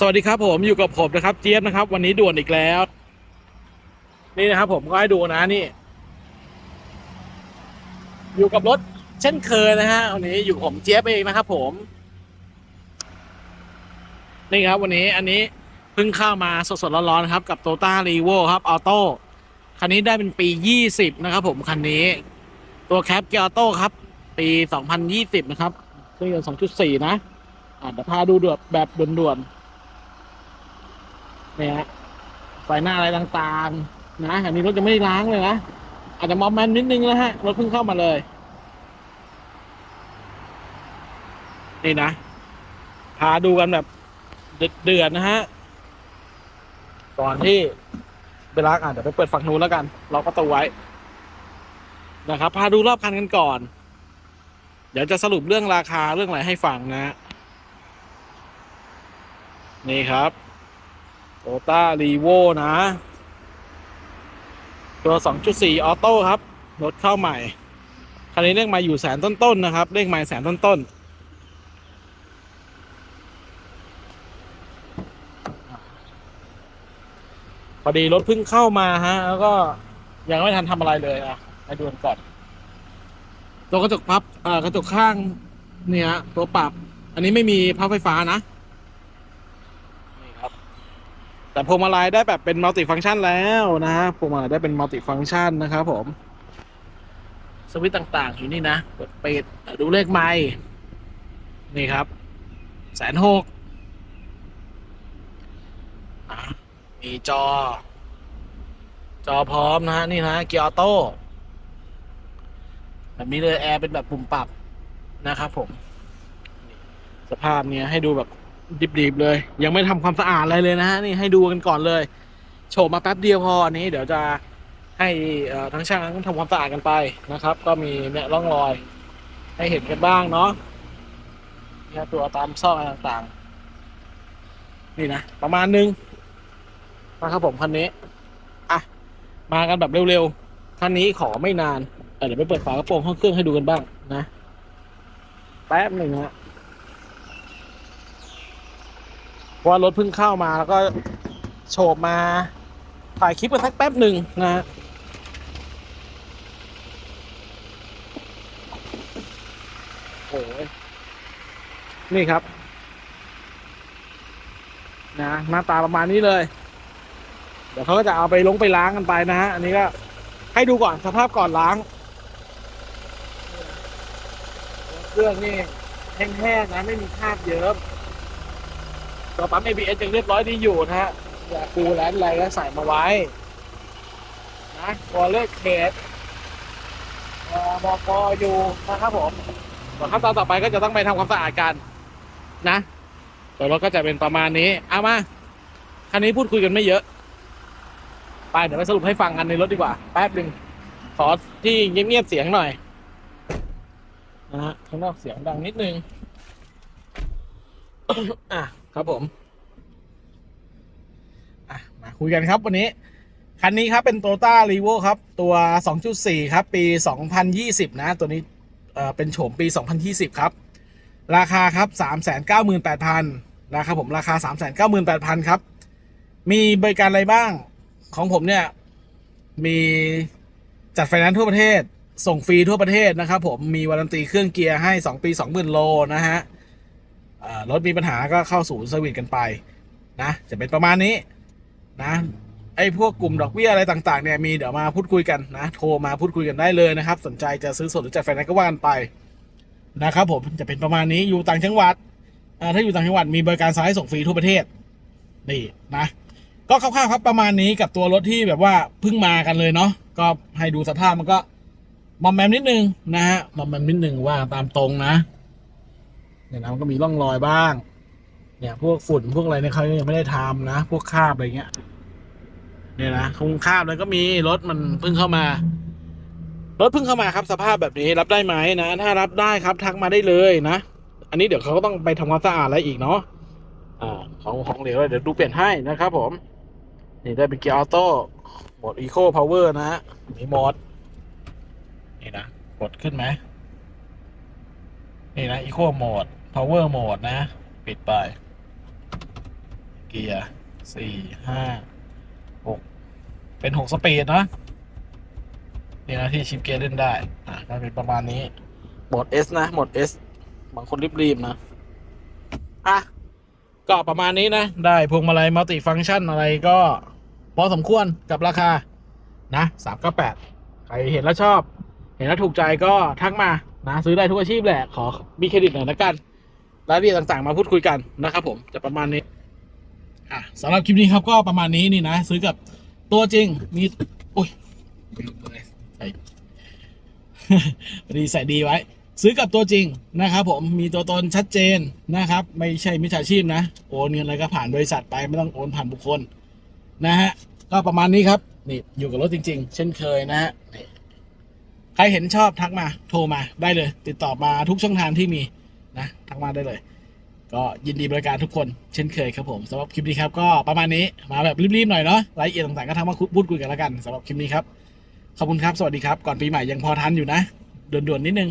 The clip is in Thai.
สวัสดีครับผมอยู่กับผมนะครับ เจี๊ยบนะครับ วันนี้ด่วนอีกแล้ว นี่นะครับ ผมก็ให้ดูนะนี่ อยู่กับรถเช่นเคยนะฮะวันนี้อยู่กับผมเจี๊ยบเองนะครับผม นี่ครับ วันนี้อันนี้เพิ่งเข้ามาสดๆร้อนๆครับ กับ t o ต้ารีโวครับออโต้คันนี้ได้เป็นปี20นะครับ ผมคันนี้ ตัวแคปเกียร์ออโต้ครับ ปี2020นะครับเครื่องยนต์2.4นะอะเดี๋ยวพาดูดแบบด่วนๆ นี่ยฮะไฟหน้าอะไรต่างๆ นะอันนี้รถยังไม่ได้ล้างเลยนะ อาจจะมอมแมนนิดนึงนะฮะ รถเพิ่งเข้ามาเลย นี่นะ พาดูกันแบบเดือดๆนะฮะ ก่อนที่ไปล้างอะเดี๋ยวไปเปิดฝั่งนู้นแล้วกัน เราก็ตัวไว้ นะครับ พาดูรอบคันกันก่อน เดี๋ยวจะสรุปเรื่องราคาเรื่องอะไรให้ฟังนะ นี่ครับ โตต้ารีโวนะ ตัว 2.4 ออโต้ครับ รถเข้าใหม่ คันนี้เลขไมาอยู่แสนต้นๆนะครับ เลขไมาแสนต้นๆพอดีรถเพิ่งเข้ามาฮะ แล้วก็ยังไม่ทันทำอะไรเลยอะให้ดูกันก่อนตัวกระจกพับอ่ากระจกข้างเนี่ยตัวปรับ อันนี้ไม่มีพับไฟฟ้านะ นี่ครับ แต่พวงมาลัยได้แบบเป็นมัลติฟัง c t ชันแล้วนะฮะพวงมาลัยได้เป็นมัลติฟัง c t ชันนะครับผม สวิตช์ต่างๆอยู่นี่นะเปิดปิดดูเลขไม้นี่ครับแสนหกมีจอ จอพร้อมนะฮะ นี่นะเกียร์ออโต้แบบนี้เลยแอร์เป็นแบบปุ่มปรับนะครับผม สภาพเนี้ยให้ดูแบบ ดิบๆเลย ยังไม่ทำความสะอาดอะไรเลยนะฮะนี่ให้ดูกันก่อนเลยโฉบมาแป๊บเดียวพออันนี้เดี๋ยวจะให้ทั้งช่างทั้งทำความสะอาดกันไปนะครับ ก็มีเนี่ยร่องรอย ให้เห็นกันบ้างเนาะนี่ตัวตามซอกอะไรต่างๆ นี่นะ ประมาณนึงนะครับผมคันนี้อะมากันแบบเร็วๆคันนี้ขอไม่นานเเดี๋ยวไปเปิดฝากระโปรงห้องเครื่องให้ดูกันบ้างนะ แป๊บหนึ่งฮะ เพราะ ว่ารถเพิ่งเข้ามาแล้วก็โฉบมาถ่ายคลิปกันสักแป๊บหนึ่งนะฮะโอ้ยนี่ครับ นะหน้าตาประมาณนี้เลย เดี๋ยวเขาก็จะเอาไปลงไปล้างกันไปนะฮะ อันนี้ก็ให้ดูก่อนสภาพก่อนล้าง เครื่องนี่แห้งๆนะไม่มีคราบเยิ้ม ตัวปั๊ม ABS ยังเรียบร้อยดีอยู่นะฮะอย่าคูแลนอะไรก็ใส่มาไว้นะตัวเลขเคสบอกอยู่นะครับผมส่วนขั้นตอนต่อไปก็จะต้องไปทำความสะอาดกันนะตัวรถก็จะเป็นประมาณนี้เอามาคันนี้พูดคุยกันไม่เยอะ ไปเดี๋ยวไปสรุปให้ฟังกันในรถดีกว่า แป๊บหนึ่งขอที่เงียบๆเสียงหน่อยนะฮะข้างนอกเสียงดังนิดนึงอะ ครับผมอะมาคุยกันครับวันนี้ คันนี้ครับเป็น t o ต้ารีโวครับ ตัว 2.4 ครับ ปี 2020 นะ ตัวนี้เอ่อเป็นโฉมปี 2020 ครับ ราคาครับ 398,000ราคาผมราคา 398,000 ครับ มีบริการอะไรบ้างของผมเนี่ย มีจัดไฟแนนซ์ทั่วประเทศ ส่งฟรีทั่วประเทศนะครับผมมีวารันตีเครื่องเกียร์ให้ 2 ปี 20,000 โลนะฮะ รถมีปัญหาก็เข้าศูนย์เซอร์วิสกันไปนะ จะเป็นประมาณนี้นะไอ้พวกกลุ่มดอกเบี้ยอะไรต่างๆเนี่ยมีเดี๋ยวมาพูดคุยกันนะ โทรมาพูดคุยกันได้เลยนะครับ สนใจจะซื้อสดหรือจัดไฟแนนซ์ก็ว่ากันไปนะครับผมจะเป็นประมาณนี้อยู่ต่างจังหวัดถ้าอยู่ต่างจังหวัดมีบริการซ้ายส่งฟรีทั่วประเทศนี่นะ ก็คร่าวๆครับประมาณนี้กับตัวรถที่แบบว่าเพิ่งมากันเลยเนาะก็ให้ดูสภาพมันก็มอมแมมนิดนึงนะฮะมอมแมมนิดนึงว่าตามตรงนะ เนี่ยนะมันก็มีร่องรอยบ้าง เนี่ย พวกฝุ่นพวกอะไรเนี่ยเขายังไม่ได้ทำนะ พวกคาบอะไรเงี้ย เนี่ยนะคงคาบแล้วก็มีรถมันเพิ่งเข้ามารถเพิ่งเข้ามาครับสภาพแบบนี้รับได้ไหมนะถ้ารับได้ครับทักมาได้เลยนะ อันนี้เดี๋ยวเขาก็ต้องไปทำความสะอาดอะไรอีกเนาะอ่าของของเหลวเดี๋ยวดูเปลี่ยนให้นะครับผม นี่ได้เป็นเกียร์ออโต้โหมดอีโคพาวเวอร์นะฮะมีโหมดนี่นะกดขึ้นไหมนี่นะ Eco Mode Power Mode นะ ปิดไปกียร์สี่ห้าหกเป็นหกสปีดนะนี่นะที่ชิปเกียร์เล่นได้ อะก็เป็นประมาณนี้โหมด S นะโหมด S บางคนรีบๆนะ อะ ก็ประมาณนี้นะ ได้พวงมาลัยมัลติฟัง c t ชันอะไรก็พอสมควรกับราคา นะสามเก้าแปดใครเห็นแล้วชอบ เห็นแล้วถูกใจก็ทักมา นะ ซื้อได้ทุกอาชีพแหละ ขอมีเครดิตหน่อยละกัน รายละเอียดต่างๆ มาพูดคุยกันนะครับผมจะประมาณนี้อะสำหรับคลิปนี้ครับก็ประมาณนี้นี่นะ ซื้อกับตัวจริงมีโอ้ยใส่ดีใส่ดีไว้ ซื้อกับตัวจริงนะครับ ผมมีตัวตนชัดเจนนะครับ ไม่ใช่มิจฉาชีพนะ โอนเงินอะไรก็ผ่านบริษัทไปไม่ต้องโอนผ่านบุคคลนะฮะก็ประมาณนี้ครับนี่อยู่กับรถจริง ๆ เช่นเคยนะฮะใครเห็นชอบทักมาโทรมาได้เลย ติดต่อมาทุกช่องทางที่มี นะทักมาได้เลย ก็ยินดีบริการทุกคนเช่นเคยครับผมสำหรับคลิปนี้ครับก็ประมาณนี้มาแบบรีบๆหน่อยเนาะรายละเอียดต่างๆก็ทักมาพูดคุยกันแล้วกันสำหรับคลิปนี้ครับขอบคุณครับสวัสดีครับก่อนปีใหม่ยังพอทันอยู่นะด่วนๆนิดนึง